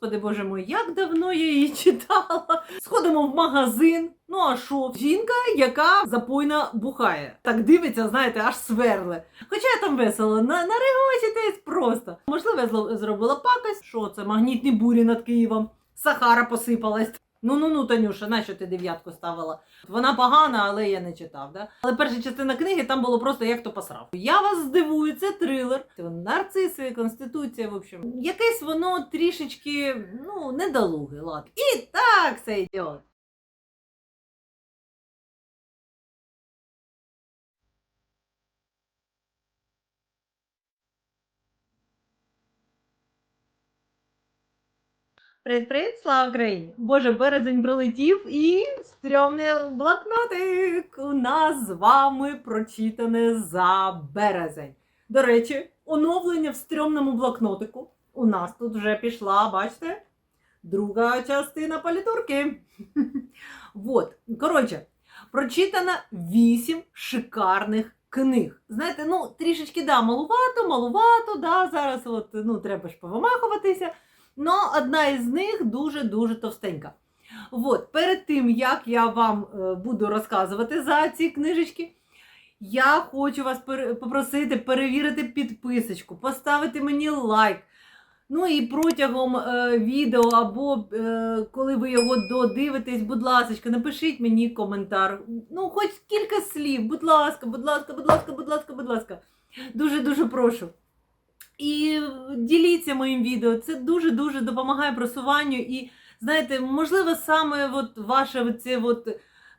Господи боже мой, як давно я її читала. Сходимо в магазин. Ну а що? Жінка, яка запойна бухає. Так дивиться, знаєте, аж сверле. Хоча я там весело, на, нарегочитесь просто. Можливо, я зробила пакость. Що це? Магнітні бурі над Києвом. Сахара посипалась. Ну ну ну, Танюша, нащо ти дев'ятку ставила? Вона погана, але я не читав. Да? Але перша частина книги там було просто як то посрав. Я вас здивую, це трилер. Нарциси, конституція, в общем. Якесь воно трішечки ну, недолуге, ладно. І так це йде. Привіт, привіт, слава Україні! Боже, березень пролетів і стрьомний блокнотик у нас з вами прочитане за березень. До речі, оновлення в стрьомному блокнотику. У нас тут вже пішла, бачите? Друга частина палітурки. Вот. Коротше, прочитано вісім шикарних книг. Знаєте, ну трішечки да, малувато, малувато, да, зараз от, ну, треба ж повимахуватися. Но одна із них дуже-дуже товстенька. От, перед тим, як я вам е, буду розказувати за ці книжечки, я хочу вас попросити перевірити підписочку, поставити мені лайк. Ну і протягом е, відео, або е, коли ви його додивитесь, будь ласка, напишіть мені коментар. Ну, хоч кілька слів, будь ласка, будь ласка, будь ласка, будь ласка, будь ласка. Дуже-дуже прошу. І діліться моїм відео. Це дуже-дуже допомагає просуванню. І знаєте, можливо, саме от ваша оце от,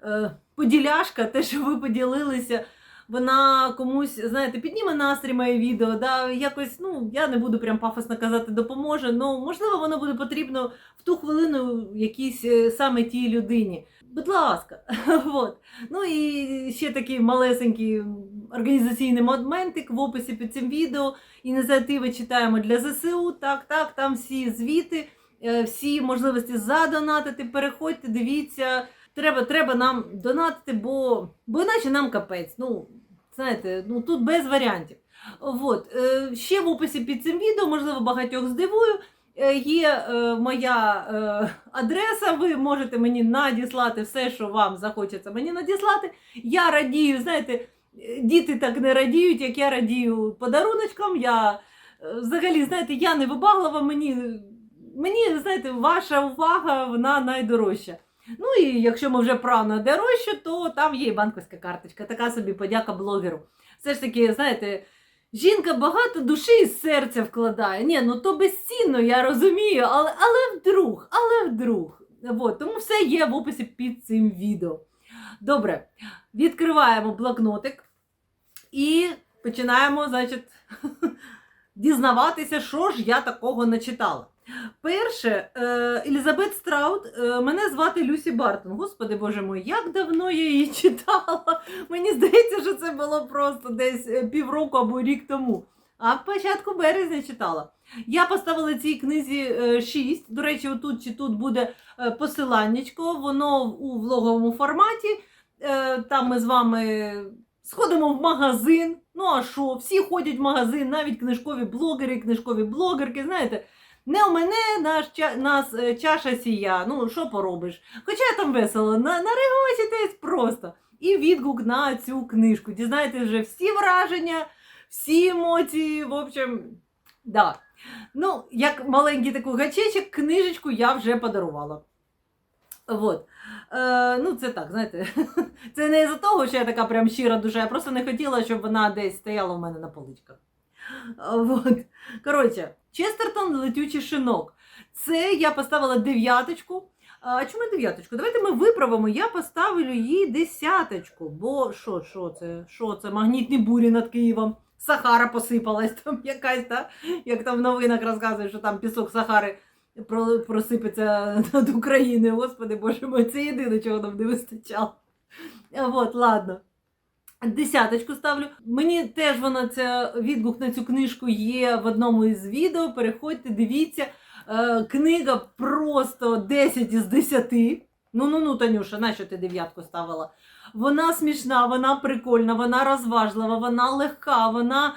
е, поділяшка, те, що ви поділилися, вона комусь, знаєте, підніме настрій моє відео. Да, якось, ну, я не буду прям пафосно казати, допоможе. Ну, можливо, воно буде потрібно в ту хвилину якійсь е, саме тій людині. Будь ласка, от. Ну і ще такий малесенький організаційний моментик в описі під цим відео. Ініціативи читаємо для ЗСУ. Так, так, там всі звіти, е, всі можливості задонатити. Переходьте, дивіться. Треба, треба нам донатити, бо, бо іначе нам капець. Ну, знаєте, ну тут без варіантів. От. е, Ще в описі під цим відео, можливо, багатьох здивую. Е, Є е, моя е, адреса, ви можете мені надіслати все, що вам захочеться мені надіслати. Я радію, знаєте, діти так не радіють, як я радію подаруночкам. Я е, взагалі, знаєте, я не вибаглива, мені, мені знаєте, ваша увага вона найдорожча. Ну і якщо ми вже про найдорожче, то там є і банківська карточка, така собі подяка блогеру. Все ж таки, знаєте, жінка багато душі і серця вкладає. Ні, ну то безцінно, я розумію, але, але вдруг, але вдруг. От, тому все є в описі під цим відео. Добре, відкриваємо блокнотик і починаємо, значить, дізнаватися, що ж я такого начитала. Перше, е, Елізабет Страут, е, мене звати Люсі Бартон. Господи боже мой, як давно я її читала. Мені здається, що це було просто десь е, півроку або рік тому. А в початку березня читала. Я поставила цій книзі 6. До речі, отут чи тут буде посиланнячко, воно у влоговому форматі. Там ми з вами сходимо в магазин. Ну а що? Всі ходять в магазин, навіть книжкові блогери, книжкові блогерки. Знаєте, не у мене наш нас е, чаша сія. Ну що поробиш? Хоча там весело, на, нарегочитесь просто. І відгук на цю книжку. Дізнаєтесь вже всі враження, всі емоції. В общем, да. Ну, як маленький такий гачечок, книжечку я вже подарувала. Вот. Е, ну, це так, знаєте, це не за того, що я така прям щира душа, я просто не хотіла, щоб вона десь стояла у мене на поличках. Вот. Коротше, Честертон летючий шинок. Це я поставила дев'яточку. А чому дев'яточку? Давайте ми виправимо. Я поставлю їй десяточку. Бо що, що це? Що це? Магнітні бурі над Києвом. Сахара посипалась там якась, та? як там в новинах розказують, що там пісок Сахари просипеться над Україною. Господи Боже мой, це єдине, чого нам не вистачало. От, ладно. Десяточку ставлю. Мені теж вона ця відгук на цю книжку є в одному із відео. Переходьте, дивіться. Е, книга просто 10 із 10. Ну ну ну, Танюша, нащо ти дев'ятку ставила? Вона смішна, вона прикольна, вона розважлива, вона легка, вона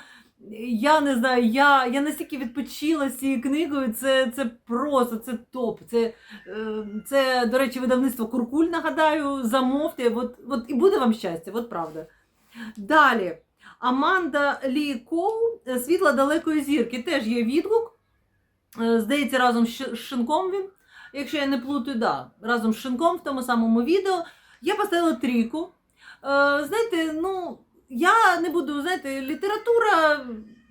Я не знаю, я, я настільки відпочила з цією книгою, це, це просто це топ. Це, е, це, до речі, видавництво Куркуль, нагадаю, замовте, от, от і буде вам щастя, от правда. Далі. Аманда Лі Коу «Е, Світла далекої зірки. Теж є відгук. Е, Здається, разом з Шинком він, якщо я не плутаю, да, разом з Шинком в тому самому відео. Я поставила трійку. Е, Знаєте, ну, я не буду, знаєте, література,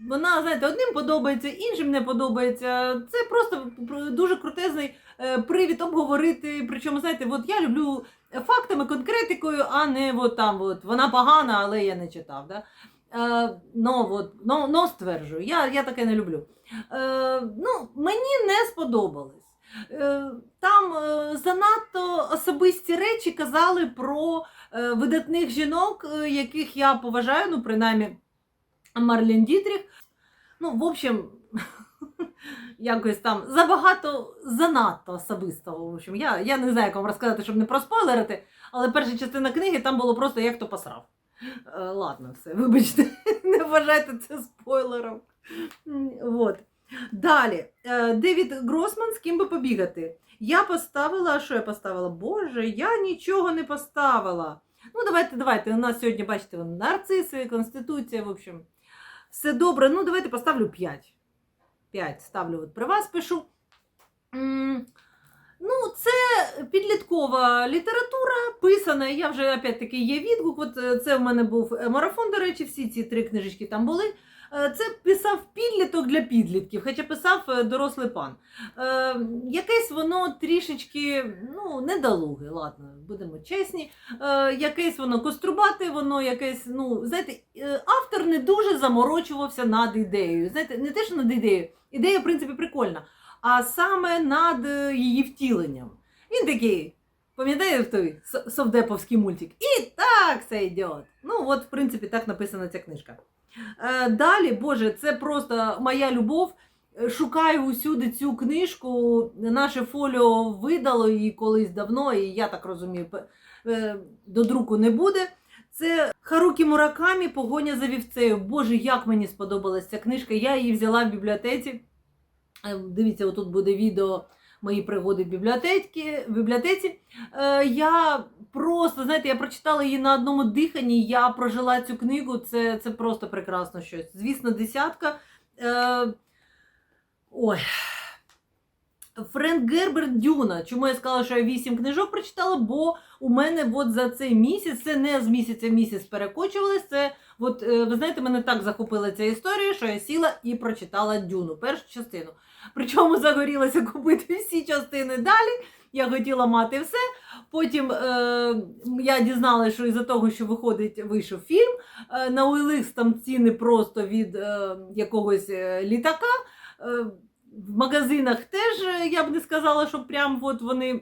вона, знаєте, одним подобається, іншим не подобається. Це просто дуже крутезний привід обговорити. Причому, знаєте, от я люблю фактами, конкретикою, а не от там от, вона погана, але я не читав. Да? Е, ну, от, ну, ну, стверджую, я, я таке не люблю. Е, ну, мені не сподобалось. Е, там е, занадто особисті речі казали про е, видатних жінок, е, яких я поважаю, ну, принаймні, Марлен Дітріх. Ну, в общем, якось там забагато, занадто особистого. В общем, я, я не знаю, як вам розказати, щоб не проспойлерити, але перша частина книги там було просто як то посрав. Е, ладно, все, вибачте, не вважайте це спойлером. Вот. Далі, Е, Девід Гросман з ким би побігати. Я поставила, що я поставила? Боже, я нічого не поставила. Ну, давайте, давайте. У нас сьогодні, бачите, нарциси, конституція, в общем. Все добре. Ну, давайте поставлю 5. 5 ставлю от при вас пишу. Ну, це підліткова література, писана. Я вже опять-таки є відгук. От е, це в мене був е, марафон, до речі, всі ці три книжечки там були. Е, Це писав підліток для підлітків, хоча писав дорослий пан. Е, якесь воно трішечки ну, недолуге, ладно, будемо чесні. Е, якесь воно кострубате, воно якесь, ну, знаєте, автор не дуже заморочувався над ідеєю. Знаєте, не те, що над ідеєю, ідея, в принципі, прикольна, а саме над е, її втіленням. Він такий. Пам'ятаєте той совдеповський мультик? І так це йде. Ну, от, в принципі, так написана ця книжка. Е, далі, Боже, це просто моя любов. Шукаю усюди цю книжку. Наше фоліо видало її колись давно, і я так розумію, е, до друку не буде. Це Харукі Муракамі Погоня за вівцею. Боже, як мені сподобалася ця книжка. Я її взяла в бібліотеці. Е, Дивіться, отут буде відео мої пригоди в бібліотеці. в бібліотеці. Е, я просто, знаєте, я прочитала її на одному диханні, я прожила цю книгу, це, це просто прекрасно щось. Звісно, десятка. Е, ой. Френк Герберт Дюна. Чому я сказала, що я вісім книжок прочитала? Бо у мене от за цей місяць, це не з місяця в місяць перекочувалось. Це, от, е, ви знаєте, мене так захопила ця історія, що я сіла і прочитала Дюну, першу частину. Причому загорілася купити всі частини далі. Я хотіла мати все. Потім е, я дізналася, що із-за того, що виходить, вийшов фільм. Е, на OLX там ціни просто від е, якогось е, літака. Е, в магазинах теж е, я б не сказала, що прям от вони,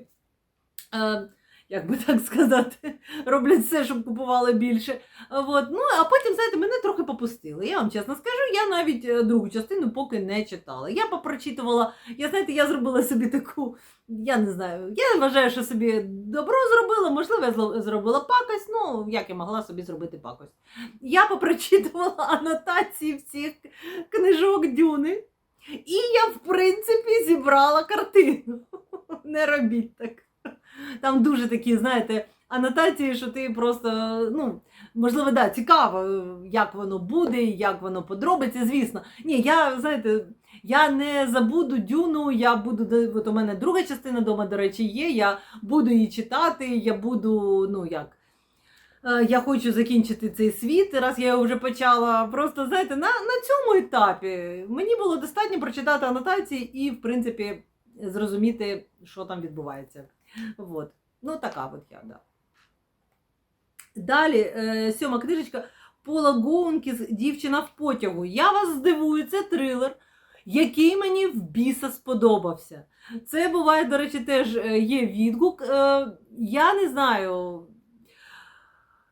е, як би так сказати, роблять все, щоб купували більше. От. Ну, а потім, знаєте, мене трохи попустили. Я вам чесно скажу, я навіть е, другу частину поки не читала. Я попрочитувала, я знаєте, я зробила собі таку, я не знаю, я вважаю, що собі добро зробила, можливо, я зробила пакость, ну, як я могла собі зробити пакость. Я попрочитувала анотації всіх книжок Дюни. І я, в принципі, зібрала картину. Не робіть так. Там дуже такі, знаєте, анотації, що ти просто, ну, можливо, да, цікаво, як воно буде, як воно подробиться, звісно. Ні, я, знаєте, я не забуду дюну, я буду, от у мене друга частина дома, до речі, є. Я буду її читати, я буду, ну як. Е, Я хочу закінчити цей світ, раз я його вже почала. Просто знаєте, на, на цьому етапі мені було достатньо прочитати анотації і, в принципі, зрозуміти, що там відбувається. Вот. Ну, така от я, да. Далі, е, сьома книжечка Пола Гоункіс Дівчина в потягу. Я вас здивую, це трилер, який мені в біса сподобався. Це буває, до речі, теж е, є відгук. Я не знаю.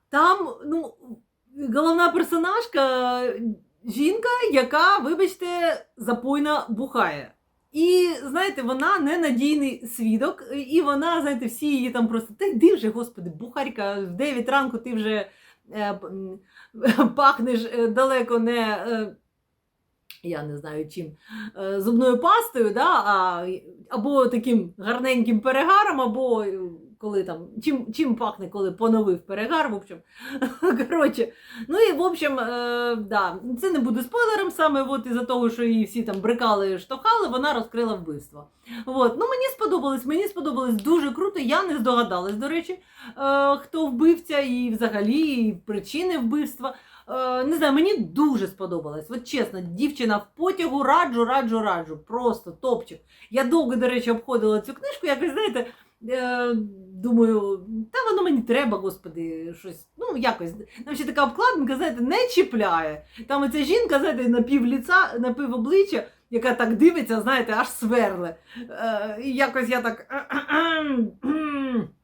Там, ну, головна персонажка жінка, яка, вибачте, запойно бухає. І знаєте, вона ненадійний свідок, і вона, знаєте, всі її там просто та йди вже, господи, бухарька, в 9 ранку ти вже е, пахнеш е, далеко не, е, я не знаю чим, е, зубною пастою, да, а, або таким гарненьким перегаром, або е, коли там, чим, чим пахне, коли поновив перегар, в общем. Коротше, ну і в общем, е, да, це не буде спойлером, саме от із-за того, що її всі там брикали, штовхали, вона розкрила вбивство. От. Ну, мені сподобалось, мені сподобалось дуже круто. Я не здогадалась, до речі, е, хто вбивця і взагалі і причини вбивства. Е, не знаю, мені дуже сподобалось. От чесно, дівчина в потягу раджу, раджу, раджу. Просто топчик. Я довго, до речі, обходила цю книжку, якось, знаєте, е, думаю, та воно мені треба, господи, щось. Ну, якось. Там ще така обкладинка, знаєте, не чіпляє. Там оця жінка, знаєте, на пів ліца, на обличчя, яка так дивиться, знаєте, аж сверле. І якось я так.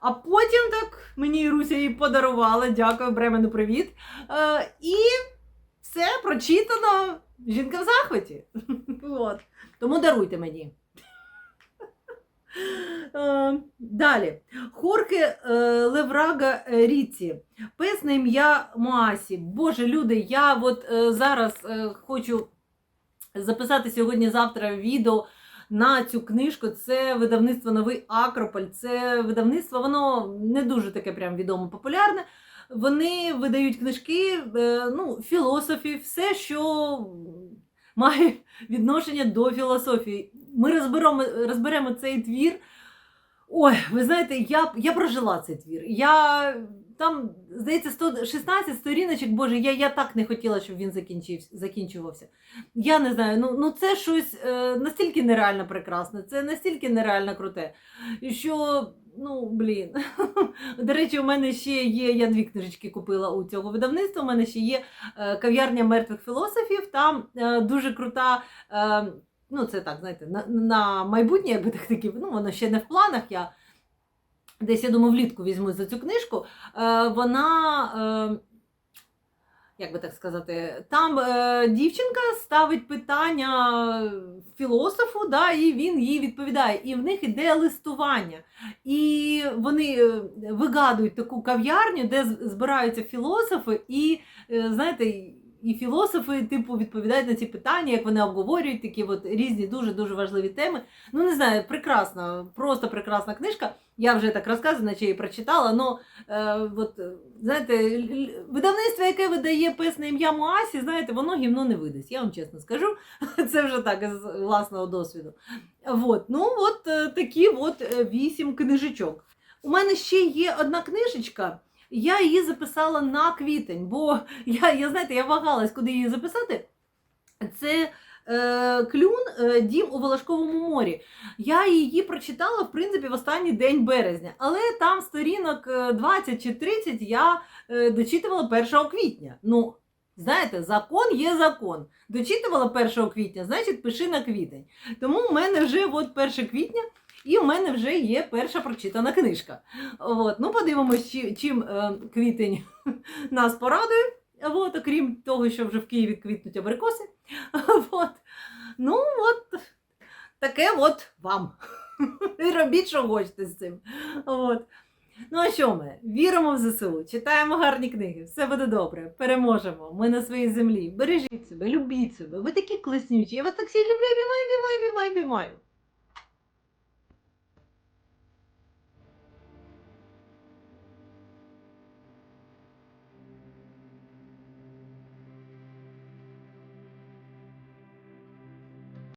А потім так мені Іруся її подарувала. Дякую, Бремену, привіт. Е, і все прочитано. Жінка в захваті. От. Тому даруйте мені. Е, Далі. Хорки е, Леврага е, Ріці. Пес на ім'я Моасі. Боже, люди, я от зараз хочу записати сьогодні-завтра відео на цю книжку. Це видавництво Новий Акрополь. Це видавництво, воно не дуже таке прям відомо популярне. Вони видають книжки, е, ну, філософів, все, що має відношення до філософії. Ми розберемо, розберемо цей твір. Ой, ви знаєте, я, я прожила цей твір. Я там, здається, 116 сторіночок, боже, я, я так не хотіла, щоб він закінчився, закінчувався. Я не знаю, ну, ну це щось е, настільки нереально прекрасне, це настільки нереально круте, що, ну, блін. До речі, у мене ще є, я дві книжечки купила у цього видавництва, у мене ще є е, кав'ярня мертвих філософів, там е, дуже крута. Е, Ну, це так, знаєте, на, на майбутнє, якби так таки, ну, воно ще не в планах. Я десь, я думаю, влітку візьму за цю книжку. Е, вона, е, як би так сказати, там е, дівчинка ставить питання філософу, да, і він їй відповідає. І в них іде листування. І вони е, вигадують таку кав'ярню, де збираються філософи, і, е, знаєте, і філософи, типу, відповідають на ці питання, як вони обговорюють такі от різні дуже-дуже важливі теми. Ну, не знаю, прекрасна, просто прекрасна книжка. Я вже так розказую, наче її прочитала. Ну, е, от, знаєте, видавництво, яке видає пес на ім'я Моасі, знаєте, воно гімно не видасть. Я вам чесно скажу. Це вже так з власного досвіду. От, ну, от е, такі от е, вісім книжечок. У мене ще є одна книжечка. Я її записала на квітень, бо я, я знаєте, я вагалась, куди її записати. Це е, клюн е, Дім у Волошковому морі. Я її прочитала, в принципі, в останній день березня, але там сторінок е, 20 чи 30 я е, дочитувала 1 квітня. Ну, знаєте, закон є закон. Дочитувала 1 квітня, значить, пиши на квітень. Тому у мене вже от 1 квітня. І у мене вже є перша прочитана книжка. От. Ну, подивимось, чи- чим е, квітень нас порадує. От, окрім того, що вже в Києві квітнуть абрикоси. От. Ну, от таке от вам. І робіть, що хочете з цим. От. Ну, а що ми? Віримо в ЗСУ, читаємо гарні книги, все буде добре, переможемо. Ми на своїй землі. Бережіть себе, любіть себе. Ви такі класнючі. Я вас так всі люблю, обіймаю, обіймаю, обіймаю.